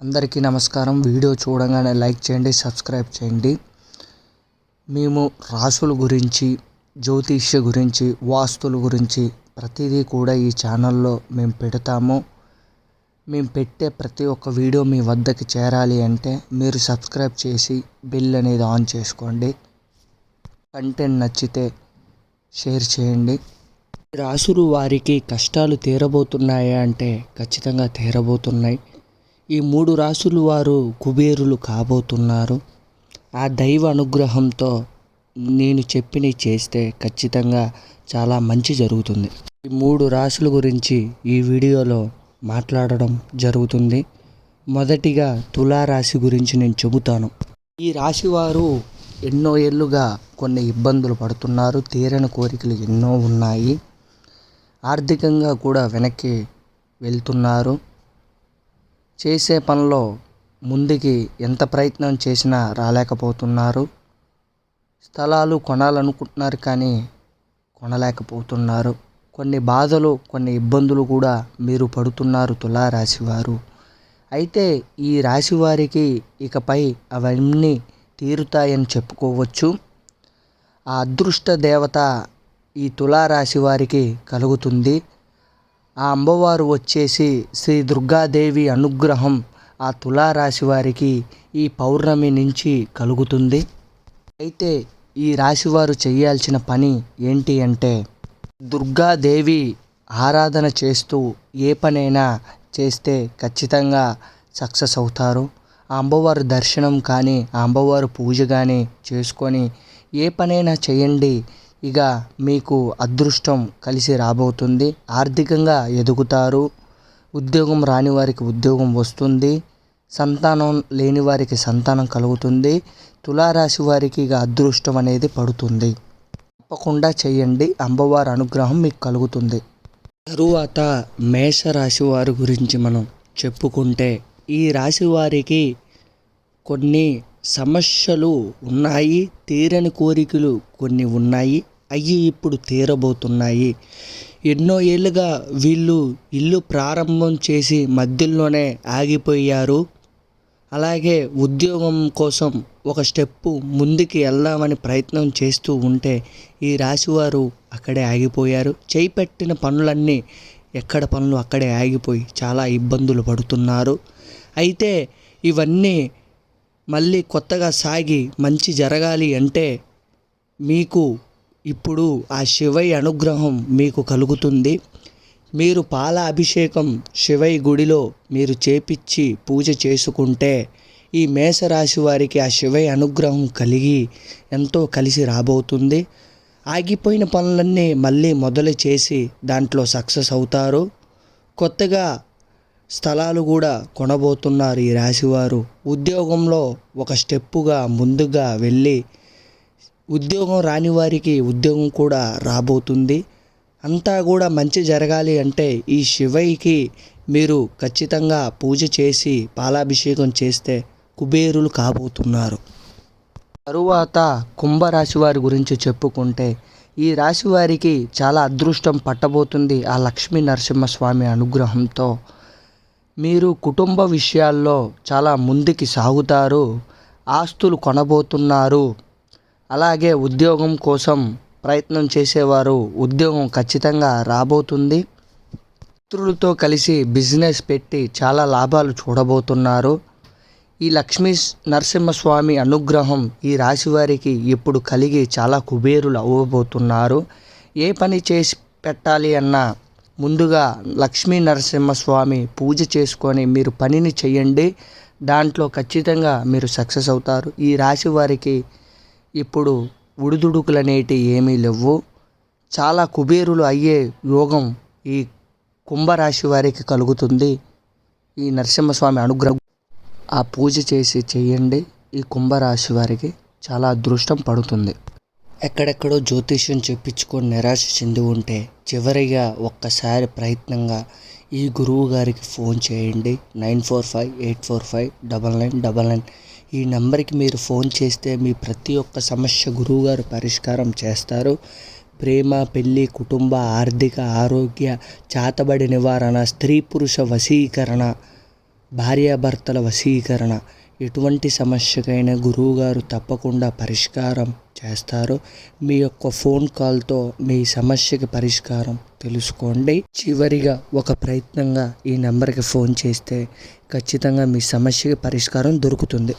అందరికీ నమస్కారం. వీడియో చూడగానే లైక్ చేయండి సబ్స్క్రైబ్ చేయండి. మేము రాసుల గురించి జ్యోతిష్య గురించి వాస్తుల గురించి ప్రతిదీ కూడా ఈ ఛానల్లో మేము పెడతాము. మేము పెట్టే ప్రతి ఒక్క వీడియో మీ వద్దకి చేరాలి అంటే మీరు సబ్స్క్రైబ్ చేసి బిల్ అనేది ఆన్ చేసుకోండి. కంటెంట్ నచ్చితే షేర్ చేయండి. రాసులు వారికి కష్టాలు తీరబోతున్నాయా అంటే ఖచ్చితంగా తీరబోతున్నాయి. ఈ మూడు రాసులు వారు కుబేరులు కాబోతున్నారు. ఆ దైవ అనుగ్రహంతో నేను చెప్పినవి చేస్తే ఖచ్చితంగా చాలా మంచి జరుగుతుంది. ఈ మూడు రాసుల గురించి ఈ వీడియోలో మాట్లాడడం జరుగుతుంది. మొదటిగా తులారాశి గురించి నేను చెబుతాను. ఈ రాశి వారు ఎన్నో ఏళ్ళుగా కొన్ని ఇబ్బందులు పడుతున్నారు. తీరని కోరికలు ఎన్నో ఉన్నాయి. ఆర్థికంగా కూడా వెనక్కి వెళ్తున్నారు. చేసే పనిలో ముందుకి ఎంత ప్రయత్నం చేసినా రాలేకపోతున్నారు. స్థలాలు కొనాలనుకుంటున్నారు కానీ కొనలేకపోతున్నారు. కొన్ని బాధలు కొన్ని ఇబ్బందులు కూడా మీరు పడుతున్నారు తులారాశి వారు అయితే ఈ రాశి వారికి ఇకపై అవన్నీ తీరుతాయని చెప్పుకోవచ్చు. ఆ అదృష్ట దేవత ఈ తులారాశి వారికి కలుగుతుంది. ఆ అమ్మవారు వచ్చేసి శ్రీ దుర్గాదేవి అనుగ్రహం ఆ తులారాశి వారికి ఈ పౌర్ణమి నుంచి కలుగుతుంది. అయితే ఈ రాశివారు చేయాల్సిన పని ఏంటి అంటే దుర్గాదేవి ఆరాధన చేస్తూ ఏ పనైనా చేస్తే ఖచ్చితంగా సక్సెస్ అవుతారు. ఆ అమ్మవారి దర్శనం కానీ ఆ అమ్మవారి పూజ కానీ చేసుకొని ఏ పనైనా చేయండి. ఇక మీకు అదృష్టం కలిసి రాబోతుంది. ఆర్థికంగా ఎదుగుతారు. ఉద్యోగం రాని వారికి ఉద్యోగం వస్తుంది. సంతానం లేని వారికి సంతానం కలుగుతుంది. తులారాశి వారికి ఇక అదృష్టం అనేది పడుతుంది. తప్పకుండా చేయండి. అమ్మవారి అనుగ్రహం మీకు కలుగుతుంది. తరువాత మేషరాశి వారి గురించి మనం చెప్పుకుంటే ఈ రాశి వారికి కొన్ని సమస్యలు ఉన్నాయి తీరని కోరికలు కొన్ని ఉన్నాయి అవి ఇప్పుడు తీరబోతున్నాయి. ఎన్నో ఏళ్ళుగా వీళ్ళు ఇల్లు ప్రారంభం చేసి మధ్యలోనే ఆగిపోయారు. అలాగే ఉద్యోగం కోసం ఒక స్టెప్పు ముందుకి వెళ్దామని ప్రయత్నం చేస్తూ ఉంటే ఈ రాశివారు అక్కడే ఆగిపోయారు. చేపట్టిన పనులన్నీ ఎక్కడ పనులు అక్కడే ఆగిపోయి చాలా ఇబ్బందులు పడుతున్నారు. అయితే ఇవన్నీ మళ్ళీ కొత్తగా సాగి మంచి జరగాలి అంటే మీకు ఇప్పుడు ఆ శివయ్య అనుగ్రహం మీకు కలుగుతుంది. మీరు పాల అభిషేకం శివయ్య గుడిలో మీరు చేపిచ్చి పూజ చేసుకుంటే ఈ మేషరాశి వారికి ఆ శివయ్య అనుగ్రహం కలిగి ఎంతో కలిసి రాబోతుంది. ఆగిపోయిన పనులన్నీ మళ్ళీ మొదలు చేసి దాంట్లో సక్సెస్ అవుతారు. కొత్తగా స్థలాలు కూడా కొనబోతున్నారు ఈ రాశివారు. ఉద్యోగంలో ఒక స్టెప్పుగా ముందుగా వెళ్ళి ఉద్యోగం రాని వారికి ఉద్యోగం కూడా రాబోతుంది. అంతా కూడా మంచి జరగాలి అంటే ఈ శివయ్యకి మీరు ఖచ్చితంగా పూజ చేసి పాలాభిషేకం చేస్తే కుబేరులు కాబోతున్నారు. తరువాత కుంభరాశి వారి గురించి చెప్పుకుంటే ఈ రాశి వారికి చాలా అదృష్టం పట్టబోతుంది ఆ లక్ష్మీ నరసింహస్వామి అనుగ్రహంతో. మీరు కుటుంబ విషయాల్లో చాలా ముందుకి సాగుతారు ఆస్తులు కొనబోతున్నారు. అలాగే ఉద్యోగం కోసం ప్రయత్నం చేసేవారు ఉద్యోగం ఖచ్చితంగా రాబోతుంది. మిత్రులతో కలిసి బిజినెస్ పెట్టి చాలా లాభాలు చూడబోతున్నారు. ఈ లక్ష్మీ నరసింహస్వామి అనుగ్రహం ఈ రాశి వారికి ఇప్పుడు కలిగి చాలా కుబేరులు అవ్వబోతున్నారు. ఏ పని చేసి పెట్టాలి అన్నా ముందుగా లక్ష్మీ నరసింహస్వామి పూజ చేసుకొని మీరు పనిని చేయండి దాంట్లో ఖచ్చితంగా మీరు సక్సెస్ అవుతారు. ఈ రాశి వారికి ఇప్పుడు ఉడుదుడుకులు అనేటివి ఏమీ లేవు. చాలా కుబేరులు అయ్యే యోగం ఈ కుంభరాశి వారికి కలుగుతుంది. ఈ నరసింహస్వామి అనుగ్రహం ఆ పూజ చేసి చేయండి ఈ కుంభరాశి వారికి చాలా అదృష్టం పడుతుంది. ఎక్కడెక్కడో జ్యోతిష్యం చెప్పించుకొని నిరాశ చెంది ఉంటే చివరిగా ఒక్కసారి ప్రయత్నంగా ఈ గురువు గారికి ఫోన్ చేయండి. Nine four five eight four five double nine double nine. ఈ నెంబర్కి మీరు ఫోన్ చేస్తే మీ ప్రతి ఒక్క సమస్య గురువుగారు పరిష్కారం చేస్తారు. ప్రేమ పెళ్ళి కుటుంబ ఆర్థిక ఆరోగ్య చాతబడి నివారణ స్త్రీ పురుష వశీకరణ భార్యాభర్తల వశీకరణ ఎటువంటి సమస్యకైనా గురువుగారు తప్పకుండా పరిష్కారం చేస్తారు. మీ యొక్క ఫోన్ కాల్తో మీ సమస్యకి పరిష్కారం తెలుసుకోండి. చివరిగా ఒక ప్రయత్నంగా ఈ నెంబర్కి ఫోన్ చేస్తే ఖచ్చితంగా మీ సమస్యకి పరిష్కారం దొరుకుతుంది.